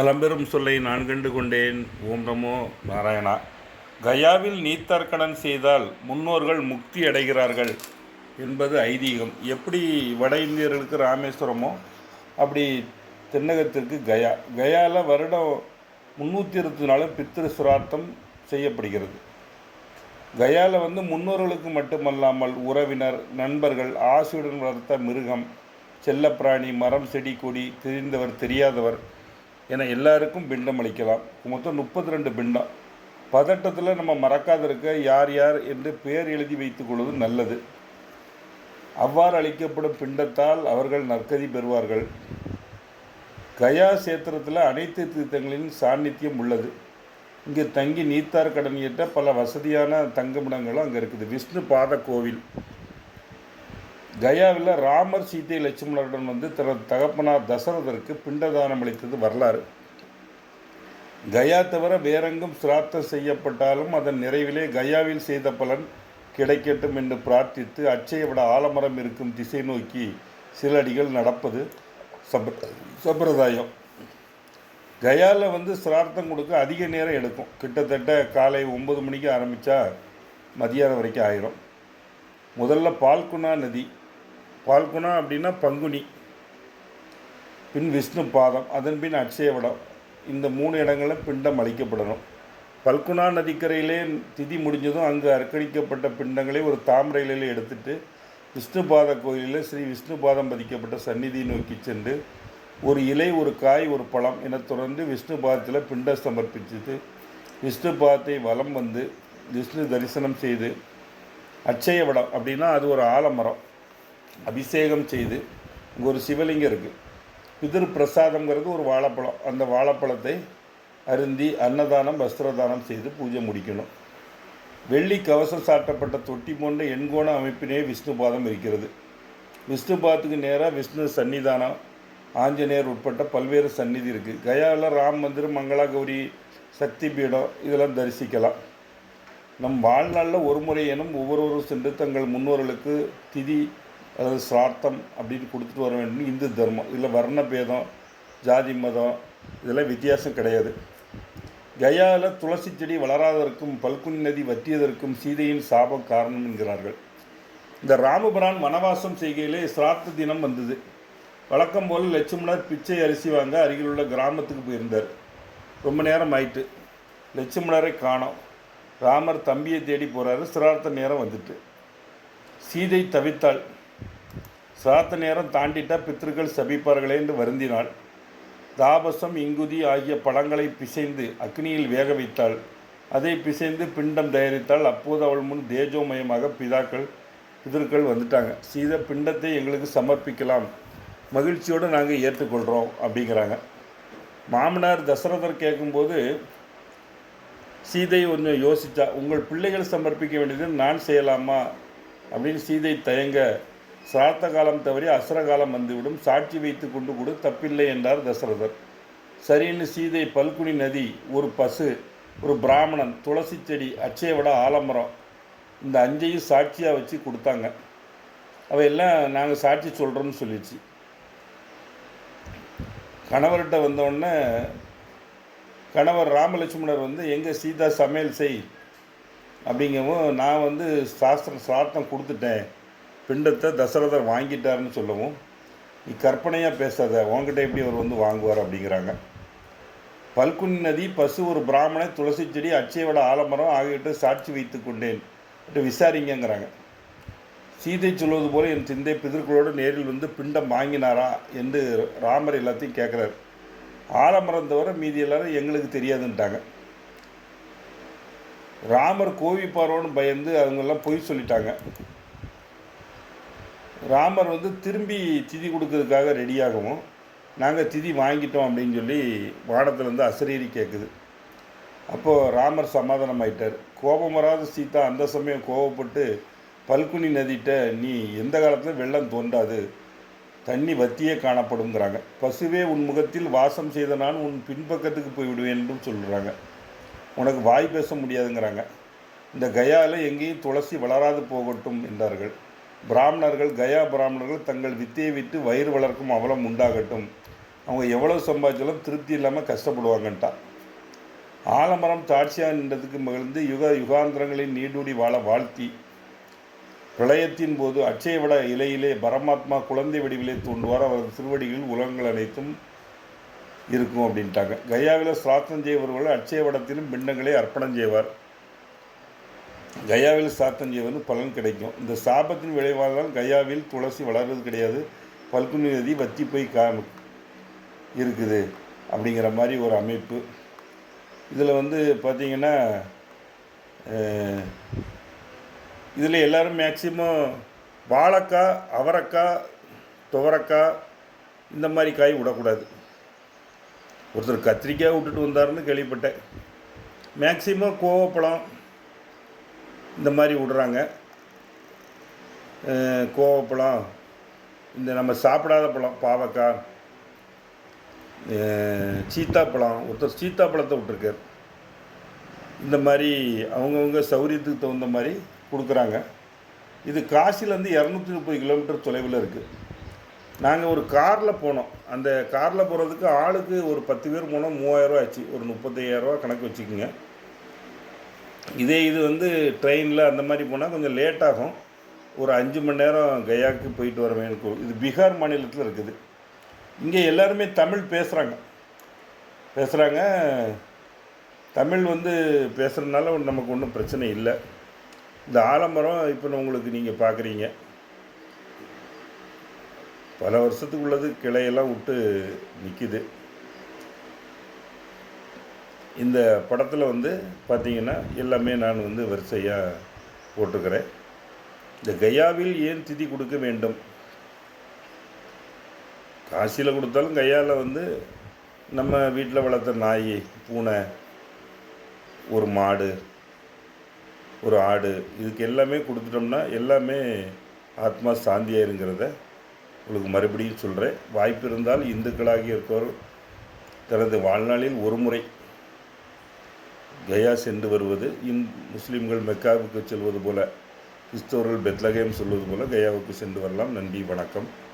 அலம்பெரும் சொல்லை நான் கண்டு கொண்டேன். ஓம் நமோ நாராயணா. கயாவில் நீத்தார்க்கடன் செய்தால் முன்னோர்கள் முக்தி அடைகிறார்கள் என்பது ஐதீகம். எப்படி வட இந்தியர்களுக்கு ராமேஸ்வரமோ அப்படி தென்னகத்திற்கு கயா. கயாவில் வருடம் முந்நூற்றி இருபத்தி நாலு பித்திரு சுரார்த்தம் செய்யப்படுகிறது. கயாவில் வந்து முன்னோர்களுக்கு மட்டுமல்லாமல் உறவினர் நண்பர்கள் ஆசையுடன் வளர்த்த மிருகம் செல்லப்பிராணி மரம் செடி கொடி தெரிந்தவர் தெரியாதவர் என எல்லாருக்கும் பிண்டம் அளிக்கலாம். மொத்தம் முப்பத்தி ரெண்டு பிண்டம். பதட்டத்தில் நம்ம மறக்காத இருக்க யார் யார் என்று பெயர் எழுதி வைத்துக் கொள்வது நல்லது. அவ்வாறு அளிக்கப்படும் பிண்டத்தால் அவர்கள் நற்கதி பெறுவார்கள். கயா சேத்திரத்தில் அனைத்து தீர்த்தங்களின் சாநித்தியம் உள்ளது. இங்கே தங்கி நீத்தார் கடன் ஏற்ற பல வசதியான தங்குமிடங்களும் அங்கே இருக்குது. விஷ்ணு பாத கோவில். கயாவில் ராமர் சீதை லட்சுமணருடன் வந்து தனது தகப்பனார் தசரதருக்கு பிண்டதானம் அளித்தது வரலாறு. கயா தவிர வேறெங்கும் சிராத்தம் செய்யப்பட்டாலும் அதன் நிறைவிலே கயாவில் செய்த பலன் கிடைக்கட்டும் என்று பிரார்த்தித்து அச்சையை விட ஆலமரம் இருக்கும் திசை நோக்கி சில அடிகள் நடப்பது சப் சம்பிரதாயம். கயாவில் வந்து சிரார்த்தம் கொடுக்க அதிக நேரம் எடுக்கும். கிட்டத்தட்ட காலை ஒம்பது மணிக்கு ஆரம்பித்தா மதியானம் வரைக்கும் ஆயிரும். முதல்ல பால்குனா நதி பால்குனா அப்படின்னா பங்குனி. பின் விஷ்ணு பாதம் அதன் பின் அட்சயவடம். இந்த மூணு இடங்களும் பிண்டம் அளிக்கப்படணும். பல்குனா நதிக்கரையிலே திதி முடிஞ்சதும் அங்கு அர்ப்பணிக்கப்பட்ட பிண்டங்களை ஒரு தாமரையிலே இலையில் எடுத்துட்டு விஷ்ணுபாத கோயிலில் ஸ்ரீ விஷ்ணுபாதம் பதிக்கப்பட்ட சந்நிதி நோக்கி சென்று ஒரு இலை ஒரு காய் ஒரு பழம் என தொடர்ந்து விஷ்ணு பாதத்தில் பிண்ட சமர்ப்பிச்சுட்டு விஷ்ணுபாதத்தை வலம் வந்து விஷ்ணு தரிசனம் செய்து அச்சயவடம் அப்படின்னா அது ஒரு ஆலமரம். அபிஷேகம் செய்து இங்கே ஒரு சிவலிங்கம் இருக்குது பிதிர் பிரசாதம்ங்கிறது ஒரு வாழைப்பழம். அந்த வாழைப்பழத்தை அருந்தி அன்னதானம் வஸ்திரதானம் செய்து பூஜை முடிக்கணும். வெள்ளி கவசம் சாட்டப்பட்ட தொட்டி போன்ற எண்கோண அமைப்பினே விஷ்ணுபாதம் இருக்கிறது. விஷ்ணுபாதத்துக்கு நேராக விஷ்ணு சன்னிதானம் ஆஞ்சநேயர் உட்பட்ட பல்வேறு சந்நிதி இருக்குது கயாவில் ராம் மந்திரம் மங்களா கௌரி சக்தி பீடம் இதெல்லாம் தரிசிக்கலாம். நம் வாழ்நாளில் ஒரு முறை எனும் ஒவ்வொருவரும் சென்று தங்கள் முன்னோர்களுக்கு திதி அதாவது சிரார்த்தம் அப்படின்னு கொடுத்துட்டு வர வேண்டும் இந்து தர்மம். இதில் வர்ண பேதம் ஜாதி மதம் இதெல்லாம் வித்தியாசம் கிடையாது. கயாவில் துளசி செடி வளராததற்கும் பல்குனி நதி வற்றியதற்கும் சீதையின் சாபம் காரணம் என்கிறார்கள். இந்த ராமபிரான் வனவாசம் செய்கையிலே சிரார்த்த தினம் வந்தது. வழக்கம் போல் லட்சுமணர் பிச்சை அரிசி வாங்க அருகில் உள்ள கிராமத்துக்கு போயிருந்தார். ரொம்ப நேரம் ஆயிட்டு. லட்சுமணரை காணோம். ராமர் தம்பியை தேடி போகிறாரு சிரார்த்த நேரம் வந்துட்டு. சீதை தவித்தாள். சாத்த நேரம் தாண்டிட்டா பித்திருக்கள் சபிப்பார்களே என்று வருந்தினாள். தாபசம் இங்குதி ஆகிய பழங்களை பிசைந்து அக்னியில் வேக வைத்தாள். அதை பிசைந்து பிண்டம் தயாரித்தால் அப்போது அவள் முன் தேஜோமயமாக பிதாக்கள் பிதர்கள் வந்துட்டாங்க. சீத பிண்டத்தை எங்களுக்கு சமர்ப்பிக்கலாம். மகிழ்ச்சியோடு நாங்கள் ஏற்றுக்கொள்கிறோம் அப்படிங்கிறாங்க. மாமனார் தசரதர் கேட்கும்போது சீதை கொஞ்சம் யோசித்தா உங்கள் பிள்ளைகள் சமர்ப்பிக்க வேண்டியது நான் செய்யலாமா? அப்படின்னு சீதை தயங்க சிராத்த காலம் தவறி அசுரகாலம் வந்துவிடும். சாட்சி வைத்து கொண்டு கொடு தப்பில்லை என்றார் தசரதர். சரின்னு சீதை பல்குனி நதி ஒரு பசு ஒரு பிராமணன் துளசி செடி அச்சயவிட ஆலமரம் இந்த அஞ்சையும் சாட்சியாக வச்சு கொடுத்தாங்க. அவையெல்லாம் நாங்கள் சாட்சி சொல்கிறோன்னு சொல்லிடுச்சு கணவர்கிட்ட வந்தோடனே கணவர் ராமலட்சுமணர் வந்து எங்கே சீதா சமையல் செய் அப்படிங்கவும் நான் வந்து சாஸ்திரம் சாத்தம் கொடுத்துட்டேன். பிண்டத்தை தசரதர் வாங்கிட்டாருன்னு சொல்லவும் நீ கற்பனையாக பேசாத உங்ககிட்ட எப்படி அவர் வந்து வாங்குவார்? அப்படிங்கிறாங்க. பல்குனி நதி பசு ஒரு பிராமணன் துளசி செடி அச்சையோட ஆலமரம் ஆகியவற்றை சாட்சி வைத்து கொண்டேன் விசாரிங்கிறாங்க விசாரிங்கங்கிறாங்க. சீதை சொல்வது போல என் சிந்தை பிதர்களோடு நேரில் வந்து பிண்டம் வாங்கினாரா என்று ராமர் எல்லாத்தையும் கேட்குறாரு. ஆலமரம் தவிர மீதி எல்லாரும் எங்களுக்கு தெரியாதுன்ட்டாங்க. ராமர் கோவிப்பாரோன்னு பயந்து அவங்கெல்லாம் பொய் சொல்லிட்டாங்க. ராமர் வந்து திரும்பி திதி கொடுக்கறதுக்காக ரெடியாகவும் நாங்கள் திதி வாங்கிட்டோம் அப்படின்னு சொல்லி வானத்துலேருந்து அசரீரி கேட்குது அப்போது ராமர் சமாதானம் ஆயிட்டார் கோபம் வராத சீதா அந்த சமயம் கோபப்பட்டு பல்குனி நதிட்ட நீ எந்த காலத்தில் வெள்ளம் தோன்றாது தண்ணி வத்தியே காணப்படுங்கிறாங்க பசுவே உன் முகத்தில் வாசம் செய்த நான் உன் பின்பக்கத்துக்கு போய்விடுவேன் என்றும் சொல்கிறாங்க உனக்கு வாய் பேச முடியாதுங்கிறாங்க. இந்த கயாவில் எங்கேயும் துளசி வளராது போகட்டும் என்றார்கள். பிராமணர்கள் கயா பிராமணர்கள் தங்கள் வித்தையை விட்டு வயிறு வளர்க்கும் அவலம் உண்டாகட்டும். அவங்க எவ்வளோ சம்பாதிச்சாலும் திருப்தி இல்லாமல் கஷ்டப்படுவாங்கன்ட்டா. ஆலமரம் தாட்சியாக நின்றதுக்கு மகிழ்ந்து யுக யுகாந்திரங்களின் நீடூடி வாழ வாழ்த்தி. பிரளயத்தின் போது அச்சயவட இலையிலே பரமாத்மா குழந்தை வடிவிலே தோன்றுவார். அவரது திருவடிகளில் உலகங்கள் அனைத்தும் இருக்கும் அப்படின்ட்டாங்க. கயாவில் சிராத்தம் செய்வர்கள் அச்சயவடத்திலும் பிண்டங்களை அர்ப்பணம் செய்வார். கயாவில் சாத்தம் செய்வது பலன் கிடைக்கும். இந்த சாபத்தின் விளைவால் தான் கயாவில் துளசி வளர்றது கிடையாது. பல்குனி நதி வத்தி போய் கா இருக்குது. அப்படிங்கிற மாதிரி ஒரு அமைப்பு. இதில் வந்து பார்த்திங்கன்னா இதில் எல்லோரும் மேக்சிமம் வாழைக்காய் அவரைக்காய் துவரக்காய் இந்த மாதிரி காய் விடக்கூடாது. ஒருத்தர் கத்திரிக்காய் விட்டுட்டு வந்தாருன்னு கேள்விப்பட்டேன். மேக்சிமம் கோவப்பழம் இந்த மாதிரி விடுறாங்க. கோவப்பழம் இந்த நம்ம சாப்பிடாத பழம் பாவக்காய் சீத்தாப்பழம் ஒருத்தர் சீத்தாப்பழத்தை விட்டுருக்கார். இந்த மாதிரி அவங்கவுங்க சௌரியத்துக்கு தகுந்த மாதிரி கொடுக்குறாங்க. இது காசிலேருந்து இரநூத்தி முப்பது கிலோமீட்டர் தொலைவில் இருக்குது நாங்கள் ஒரு காரில் போனோம். அந்த காரில் போகிறதுக்கு ஆளுக்கு ஒரு பத்து பேர் போனோம். மூவாயிரரூவா ஆச்சு. ஒரு முப்பத்தையாயிரரூவா கணக்கு வச்சுக்கோங்க. இதே இது வந்து ட்ரெயினில் அந்த மாதிரி போனால் கொஞ்சம் லேட் ஆகும். ஒரு அஞ்சு மணி நேரம் கயாவுக்கு போயிட்டு வர வேணும் இது பீகார் மாநிலத்தில் இருக்குது. இங்கே எல்லாருமே தமிழ் பேசுகிறாங்க பேசுகிறாங்க தமிழ் வந்து பேசுகிறதுனால நமக்கு ஒன்றும் பிரச்சனை இல்லை. இந்த ஆலமரம் இப்போ உங்களுக்கு நீங்கள் பார்க்குறீங்க பல வருஷத்துக்கு உள்ளது கிளையெல்லாம் விட்டு நிற்கிது இந்த படத்தில் வந்து பார்த்திங்கன்னா எல்லாமே நான் வந்து வரிசையாக போட்டிருக்கிறேன் இந்த கயாவில் ஏன் திதி கொடுக்க வேண்டும்? காசியில் கொடுத்தாலும் கையால் வந்து நம்ம வீட்டில் வளர்த்த நாய் பூனை ஒரு மாடு ஒரு ஆடு இதுக்கு எல்லாமே கொடுத்துட்டோம்னா எல்லாமே ஆத்மா சாந்தியாயிருங்கிறத உங்களுக்கு மறுபடியும் சொல்கிறேன் வாய்ப்பு இருந்தால் இந்துக்களாகி இருக்கவர் தனது வாழ்நாளில் ஒரு முறை கயா சென்று வருவது இந் முஸ்லீம்கள் மெக்காவுக்கு செல்வது போல கிறிஸ்தவர்கள் பெத்லகேம் சொல்வது போல கயாவுக்கு சென்று வரலாம். நன்றி வணக்கம்.